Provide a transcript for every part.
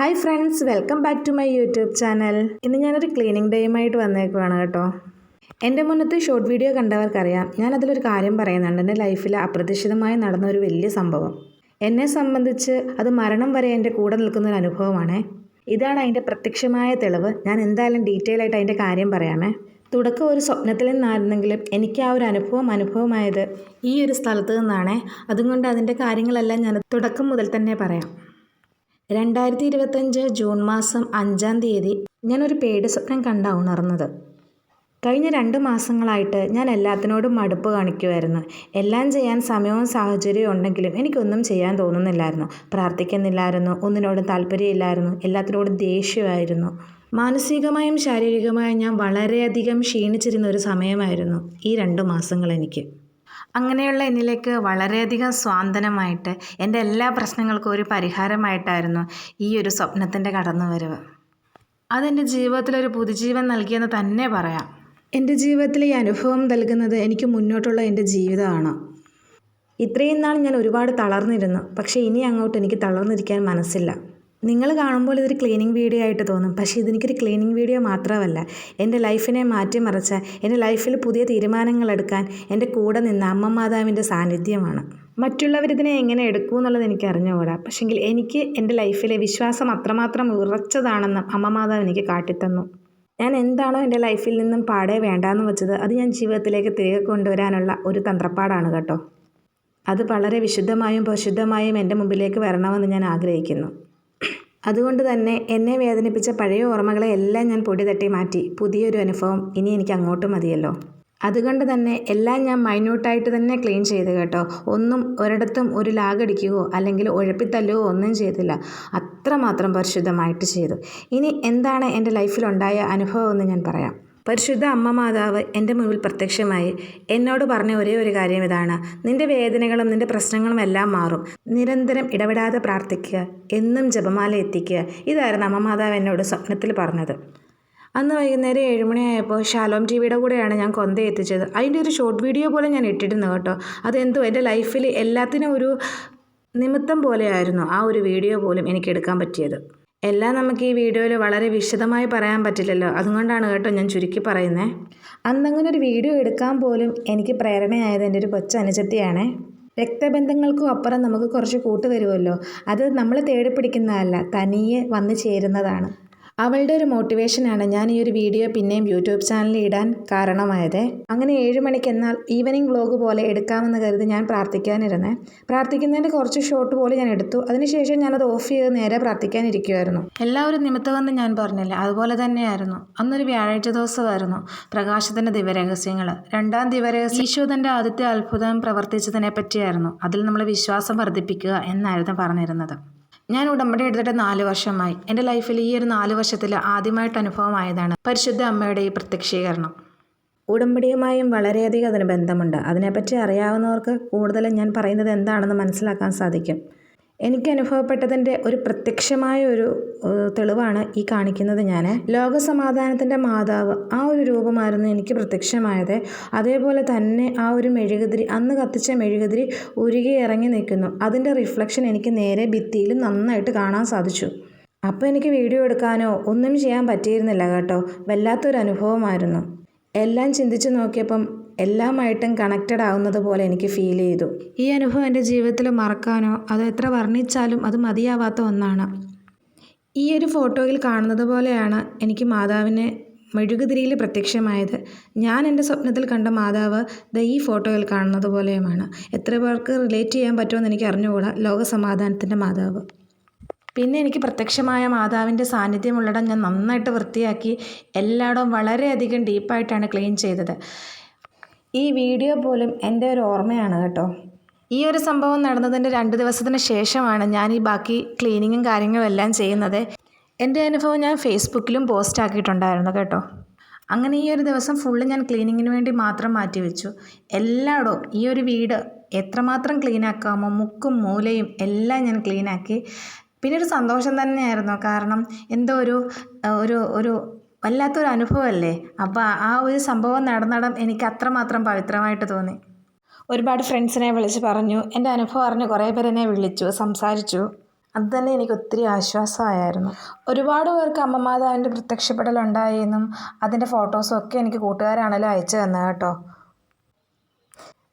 Hi friends welcome back to my YouTube channel ഇന്ന് ഞാനൊരു cleaning ഡേയുമായിട്ട് വന്നേക്കുവാണ് കേട്ടോ. എന്റെ മുന്നത്തെ ഷോർട്ട് വീഡിയോ കണ്ടവർക്കറിയാം. ഞാൻ അതിലൊരു കാര്യം പറയുന്നുണ്ട്. എന്റെ ലൈഫിൽ അപ്രതീക്ഷിതമായി നടന്ന ഒരു വലിയ സംഭവം. എന്നെ സംബന്ധിച്ച് അത് മരണം വരെ എന്റെ കൂടെ നിൽക്കുന്ന ഒരു അനുഭവമാണ്. ഇതാണ് അതിന്റെ പ്രത്യക്ഷമായ തെളിവ്. ഞാൻ എന്തായാലും ഡീറ്റെയിൽ ആയിട്ട് അതിന്റെ കാര്യം പറയാമേ. തുടക്കം ഒരു സ്വപ്നത്തിൽ നിന്നായിരുന്നെങ്കിലും എനിക്ക് ആ ഒരു അനുഭവം അനുഭവമായത് ഈ ഒരു സ്ഥലത്ത് നിന്നാണ്. അതുകൊണ്ട് അതിന്റെ കാര്യങ്ങളെല്ലാം ഞാൻ തുടക്കം മുതൽ തന്നെ പറയാം. രണ്ടായിരത്തി ഇരുപത്തഞ്ച് ജൂൺ മാസം അഞ്ചാം തീയതി ഞാനൊരു പേടി സ്വപ്നം കണ്ട ഉണർന്നത് കഴിഞ്ഞ രണ്ട് മാസങ്ങളായിട്ട് ഞാൻ എല്ലാത്തിനോടും മടുപ്പ് കാണിക്കുമായിരുന്നു എല്ലാം ചെയ്യാൻ സമയവും സാഹചര്യവും ഉണ്ടെങ്കിലും എനിക്കൊന്നും ചെയ്യാൻ തോന്നുന്നില്ലായിരുന്നു. പ്രാർത്ഥിക്കുന്നില്ലായിരുന്നു ഒന്നിനോടും താല്പര്യമില്ലായിരുന്നു എല്ലാത്തിനോടും ദേഷ്യമായിരുന്നു. മാനസികമായും ശാരീരികമായും ഞാൻ വളരെയധികം ക്ഷീണിച്ചിരുന്ന ഒരു സമയമായിരുന്നു ഈ രണ്ട് മാസങ്ങൾ എനിക്ക്. അങ്ങനെയുള്ള എന്നിലേക്ക് വളരെയധികം സ്വാന്തനമായിട്ട് എന്റെ എല്ലാ പ്രശ്നങ്ങൾക്കും ഒരു പരിഹാരമായിട്ടായിരുന്നു ഈ ഒരു സ്വപ്നത്തിന്റെ കടന്നുവരവ്. അതെന്റെ ജീവിതത്തിലൊരു പുതുജീവൻ നൽകിയെന്ന് തന്നെ പറയാം. എന്റെ ജീവിതത്തിൽ ഈ അനുഭവം നൽകുന്നത് എനിക്ക് മുന്നോട്ടുള്ള എന്റെ ജീവിതമാണ്. ഇത്രയും നാൾ ഞാൻ ഒരുപാട് തളർന്നിരുന്നു പക്ഷേ ഇനി അങ്ങോട്ട് എനിക്ക് തളർന്നിരിക്കാൻ മനസ്സില്ല. നിങ്ങൾ കാണുമ്പോൾ ഇതൊരു ക്ലീനിങ് വീഡിയോ ആയിട്ട് തോന്നും. പക്ഷേ ഇതെനിക്കൊരു ക്ലീനിങ് വീഡിയോ മാത്രമല്ല. എന്റെ ലൈഫിനെ മാറ്റിമറിച്ച എന്റെ ലൈഫിൽ പുതിയ തീരുമാനങ്ങൾ എടുക്കാൻ എന്റെ കൂടെ നിന്ന അമ്മ മാതാവിന്റെ സാന്നിധ്യമാണ് മറ്റുള്ളവരിതിനെ എങ്ങനെ എടുക്കൂ എന്നുള്ളത് എനിക്ക് അറിഞ്ഞുകൂടാ. പക്ഷെങ്കിൽ എനിക്ക് എന്റെ ലൈഫിലെ വിശ്വാസം അത്രമാത്രം ഉറച്ചതാണെന്ന് അമ്മ മാതാവ് എനിക്ക് കാട്ടിത്തന്നു. ഞാൻ എന്താണോ എന്റെ ലൈഫിൽ നിന്നും പാടെ വേണ്ടാന്ന് വെച്ചത് അത് ഞാൻ ജീവിതത്തിലേക്ക് തിരികെ കൊണ്ടുവരാനുള്ള ഒരു തന്ത്രപ്പാടാണ് കേട്ടോ. അത് വളരെ വിശുദ്ധമായും പരിശുദ്ധമായും എന്റെ മുമ്പിലേക്ക് വരണമെന്ന് ഞാൻ ആഗ്രഹിക്കുന്നു. അതുകൊണ്ട് തന്നെ എന്നെ വേദനിപ്പിച്ച പഴയ ഓർമ്മകളെ എല്ലാം ഞാൻ പൊടി തട്ടി മാറ്റി പുതിയൊരു അനുഭവം ഇനി എനിക്ക് അങ്ങോട്ട് മതിയല്ലോ. അതുകൊണ്ട് തന്നെ എല്ലാം ഞാൻ മൈന്യൂട്ടായിട്ട് തന്നെ ക്ലീൻ ചെയ്ത് കേട്ടോ. ഒന്നും ഒരിടത്തും ഒരു ലാഗടിക്കുകയോ അല്ലെങ്കിൽ ഉഴപ്പിത്തല്ലുകയോ ഒന്നും ചെയ്തില്ല. അത്രമാത്രം പരിശുദ്ധമായിട്ട് ചെയ്തു. ഇനി എന്താണ് എന്റെ ലൈഫിലുണ്ടായ അനുഭവം എന്ന് ഞാൻ പറയാം. പരിശുദ്ധ അമ്മ മാതാവ് എന്റെ മുമ്പിൽ പ്രത്യക്ഷമായി. എന്നോട് പറഞ്ഞ ഒരേ ഒരു കാര്യം ഇതാണ്. നിന്റെ വേദനകളും നിന്റെ പ്രശ്നങ്ങളും എല്ലാം മാറും. നിരന്തരം ഇടപെടാതെ പ്രാർത്ഥിക്കുക. എന്നും ജപമാല എത്തിക്കുക. ഇതായിരുന്നു അമ്മ മാതാവ് എന്നോട് സ്വപ്നത്തിൽ പറഞ്ഞത്. അന്ന് വൈകുന്നേരം ഏഴുമണിയായപ്പോൾ ഷാലോം ടി വിയുടെ കൂടെയാണ് ഞാൻ കൊന്ത എത്തിച്ചത്. അതിന്റെ ഒരു ഷോർട്ട് വീഡിയോ പോലെ ഞാൻ ഇട്ടിരുന്നു കേട്ടോ. അതെന്തോ എന്റെ ലൈഫിൽ എല്ലാത്തിനും ഒരു നിമിത്തം പോലെയായിരുന്നു ആ ഒരു വീഡിയോ പോലും എനിക്ക് എടുക്കാൻ പറ്റിയത്. എല്ലാം നമുക്ക് ഈ വീഡിയോയിൽ വളരെ വിശദമായി പറയാൻ പറ്റില്ലല്ലോ. അതുകൊണ്ടാണ് കേട്ടോ ഞാൻ ചുരുക്കി പറയുന്നത് അന്നങ്ങനെ ഒരു വീഡിയോ എടുക്കാൻ പോലും എനിക്ക് പ്രേരണയായത് എന്റെ ഒരു കൊച്ചനുജത്തിയാണേ. രക്തബന്ധങ്ങൾക്കും അപ്പുറം നമുക്ക് കുറച്ച് കൂട്ട് വരുമല്ലോ അത് നമ്മൾ തേടി പിടിക്കുന്നതല്ല തനിയെ വന്നു ചേരുന്നതാണ്. അവളുടെ ഒരു മോട്ടിവേഷനാണ് ഞാൻ ഈ ഒരു വീഡിയോ പിന്നെയും യൂട്യൂബ് ചാനലിൽ ഇടാൻ കാരണമായത്. അങ്ങനെ ഏഴ് മണിക്ക് എന്നാൽ ഈവനിങ് വ്ലോഗ് പോലെ എടുക്കാമെന്ന് കരുതി ഞാൻ പ്രാർത്ഥിക്കാനിരുന്നേ. പ്രാർത്ഥിക്കുന്നതിന്റെ കുറച്ച് ഷോട്ട് പോലെ ഞാൻ എടുത്തു. അതിനുശേഷം ഞാനത് ഓഫ് ചെയ്ത് നേരെ പ്രാർത്ഥിക്കാനിരിക്കുമായിരുന്നു എല്ലാവരും നിമിത്തമെന്ന് ഞാൻ പറഞ്ഞില്ല. അതുപോലെ തന്നെയായിരുന്നു. അന്നൊരു വ്യാഴാഴ്ച ദിവസമായിരുന്നു പ്രകാശത്തിന്റെ ദിവരഹസ്യങ്ങൾ രണ്ടാം ദിവരഹസ്യം ഈശോ തന്റെ ആദ്യത്തെ അത്ഭുതം പ്രവർത്തിച്ചതിനെ പറ്റിയായിരുന്നു. അതിൽ നമ്മൾ വിശ്വാസം വർദ്ധിപ്പിക്കുക എന്നായിരുന്നു പറഞ്ഞിരുന്നത്. ഞാൻ ഉടമ്പടി എടുത്തിട്ട് നാല് വർഷമായി. എന്റെ ലൈഫിൽ ഈ ഒരു നാല് വർഷത്തിൽ ആദ്യമായിട്ട് അനുഭവമായതാണ് പരിശുദ്ധ അമ്മയുടെ ഈ പ്രത്യക്ഷീകരണം. ഉടമ്പടിയുമായും വളരെയധികം അതിന് ബന്ധമുണ്ട്. അതിനെപ്പറ്റി അറിയാവുന്നവർക്ക് കൂടുതലും ഞാൻ പറയുന്നത് എന്താണെന്ന് മനസ്സിലാക്കാൻ സാധിക്കും. എനിക്ക് അനുഭവപ്പെട്ടതിന്റെ ഒരു പ്രത്യക്ഷമായ ഒരു തെളിവാണ് ഈ കാണിക്കുന്നത് ഞാൻ. ലോകസമാധാനത്തിന്റെ മാതാവ് ആ ഒരു രൂപമായിരുന്നു എനിക്ക് പ്രത്യക്ഷമായത്. അതേപോലെ തന്നെ ആ ഒരു മെഴുകുതിരി അന്ന് കത്തിച്ച മെഴുകുതിരി ഉരുകി ഇറങ്ങി നിൽക്കുന്നു. അതിന്റെ റിഫ്ലക്ഷൻ എനിക്ക് നേരെ ഭിത്തിയിൽ നന്നായിട്ട് കാണാൻ സാധിച്ചു. അപ്പോൾ എനിക്ക് വീഡിയോ എടുക്കാനോ ഒന്നും ചെയ്യാൻ പറ്റിയിരുന്നില്ല കേട്ടോ. വല്ലാത്തൊരു അനുഭവമായിരുന്നു എല്ലാം ചിന്തിച്ച് നോക്കിയപ്പം എല്ലാമായിട്ടും കണക്റ്റഡ് ആവുന്നത് പോലെ എനിക്ക് ഫീൽ ചെയ്തു. ഈ അനുഭവം എന്റെ ജീവിതത്തിൽ മറക്കാനോ അത് എത്ര വർണിച്ചാലും അത് മതിയാവാത്ത ഒന്നാണ്. ഈ ഒരു ഫോട്ടോയിൽ കാണുന്നത് പോലെയാണ് എനിക്ക് മാതാവിനെ മെഴുകുതിരിയിൽ പ്രത്യക്ഷമായത്. ഞാൻ എന്റെ സ്വപ്നത്തിൽ കണ്ട മാതാവ് ദ ഈ ഫോട്ടോയിൽ കാണുന്നത് പോലെയുമാണ്. എത്ര പേർക്ക് റിലേറ്റ് ചെയ്യാൻ പറ്റുമെന്ന് എനിക്ക് അറിഞ്ഞുകൂടാ. ലോകസമാധാനത്തിന്റെ മാതാവ്. പിന്നെ എനിക്ക് പ്രത്യക്ഷമായ മാതാവിന്റെ സാന്നിധ്യമുള്ളിടം ഞാൻ നന്നായിട്ട് വൃത്തിയാക്കി എല്ലായിടവും വളരെയധികം ഡീപ്പായിട്ടാണ് ക്ലീൻ ചെയ്തത്. ഈ വീഡിയോ പോലും എന്റെ ഒരു ഓർമ്മയാണ് കേട്ടോ. ഈ ഒരു സംഭവം നടന്നതിന്റെ രണ്ട് ദിവസത്തിന് ശേഷമാണ് ഞാൻ ഈ ബാക്കി ക്ലീനിങ്ങും കാര്യങ്ങളും എല്ലാം ചെയ്യുന്നത്. എന്റെ അനുഭവം ഞാൻ ഫേസ്ബുക്കിലും പോസ്റ്റ് ആക്കിയിട്ടുണ്ടായിരുന്നു കേട്ടോ. അങ്ങനെ ഈ ഒരു ദിവസം ഫുള്ള് ഞാൻ ക്ലീനിങ്ങിന് വേണ്ടി മാത്രം മാറ്റി വെച്ചു എല്ലായിടവും ഈ ഒരു വീട് എത്രമാത്രം ക്ലീനാക്കാമോ മുക്കും മൂലയും എല്ലാം ഞാൻ ക്ലീനാക്കി. പിന്നെ ഒരു സന്തോഷം തന്നെയായിരുന്നു. കാരണം എന്തോ ഒരു ഒരു ഒരു വല്ലാത്തൊരു അനുഭവമല്ലേ? അപ്പോൾ ആ ഒരു സംഭവം നടന്നിടം എനിക്ക് അത്രമാത്രം പവിത്രമായിട്ട് തോന്നി. ഒരുപാട് ഫ്രണ്ട്സിനെ വിളിച്ച് പറഞ്ഞു. എന്റെ അനുഭവം അറിഞ്ഞ് കുറേ പേരെന്നെ വിളിച്ചു സംസാരിച്ചു. അത് തന്നെ എനിക്ക് ഒത്തിരി ആശ്വാസമായിരുന്നു. ഒരുപാട് പേർക്ക് അമ്മമാതാവിന്റെ പ്രത്യക്ഷപ്പെടലുണ്ടായെന്നും അതിന്റെ ഫോട്ടോസും ഒക്കെ എനിക്ക് കൂട്ടുകാരാണല്ലോ അയച്ചു തന്നത് കേട്ടോ.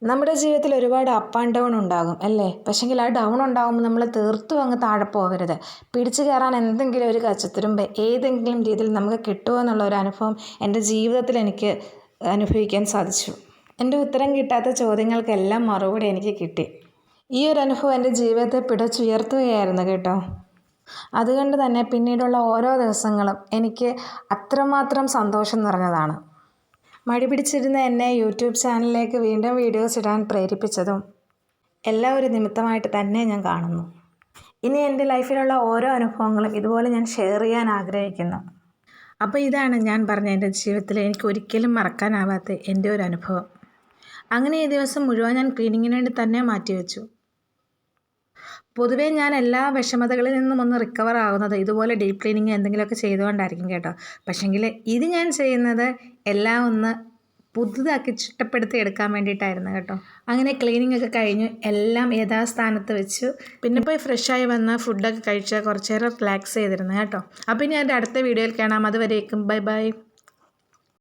നമ്മുടെ ജീവിതത്തിൽ ഒരുപാട് അപ്പ് ആൻഡ് ഡൗൺ ഉണ്ടാകും അല്ലേ? പക്ഷെങ്കിൽ ആ ഡൗൺ ഉണ്ടാകുമ്പോൾ നമ്മൾ തീർത്തും അങ്ങ് താഴെ പോകരുത്. പിടിച്ചു കയറാൻ എന്തെങ്കിലും ഒരു കച്ചത്തുരുമ്പ് ഏതെങ്കിലും രീതിയിൽ നമുക്ക് കിട്ടുമോ എന്നുള്ള ഒരു അനുഭവം എന്റെ ജീവിതത്തിൽ എനിക്ക് അനുഭവിക്കാൻ സാധിച്ചു. എന്റെ ഉത്തരം കിട്ടാത്ത ചോദ്യങ്ങൾക്കെല്ലാം മറുപടി എനിക്ക് കിട്ടി. ഈ ഒരു അനുഭവം എന്റെ ജീവിതത്തെ പിടച്ചുയർത്തുകയായിരുന്നു കേട്ടോ. അതുകൊണ്ട് തന്നെ പിന്നീടുള്ള ഓരോ ദിവസങ്ങളും എനിക്ക് അത്രമാത്രം സന്തോഷം നിറഞ്ഞതാണ്. മടി പിടിച്ചിരുന്ന എന്നെ യൂട്യൂബ് ചാനലിലേക്ക് വീണ്ടും വീഡിയോസ് ഇടാൻ പ്രേരിപ്പിച്ചതും എല്ലാ ഒരു നിമിത്തമായിട്ട് തന്നെ ഞാൻ കാണുന്നു. ഇനി എന്റെ ലൈഫിലുള്ള ഓരോ അനുഭവങ്ങളും ഇതുപോലെ ഞാൻ ഷെയർ ചെയ്യാൻ ആഗ്രഹിക്കുന്നു. അപ്പോൾ ഇതാണ് ഞാൻ പറഞ്ഞ എന്റെ ജീവിതത്തിൽ എനിക്ക് ഒരിക്കലും മറക്കാനാവാത്ത എന്റെ ഒരു അനുഭവം. അങ്ങനെ ഈ ദിവസം മുഴുവൻ ഞാൻ ക്ലീനിങ്ങിന് വേണ്ടി തന്നെ മാറ്റിവെച്ചു. പൊതുവേ ഞാൻ എല്ലാ വിഷമതകളിൽ നിന്നും ഒന്ന് റിക്കവർ ആകുന്നത് ഇതുപോലെ ഡീപ്പ് ക്ലീനിങ് എന്തെങ്കിലുമൊക്കെ ചെയ്തുകൊണ്ടായിരിക്കും കേട്ടോ. പക്ഷെങ്കിൽ ഇത് ഞാൻ ചെയ്യുന്നത് എല്ലാം ഒന്ന് പുതുതാക്കി ചിട്ടപ്പെടുത്തി എടുക്കാൻ വേണ്ടിയിട്ടായിരുന്നു കേട്ടോ. അങ്ങനെ ക്ലീനിങ് ഒക്കെ കഴിഞ്ഞു എല്ലാം യഥാസ്ഥാനത്ത് വെച്ചു. പിന്നെ പോയി ഫ്രഷായി വന്ന ഫുഡൊക്കെ കഴിച്ച് കുറച്ചേരം റിലാക്സ് ചെയ്തിരുന്നു കേട്ടോ. അപ്പോൾ ഇനി എന്റെ അടുത്ത വീഡിയോയിൽ കാണാം. അതുവരേക്കും ബൈ ബൈ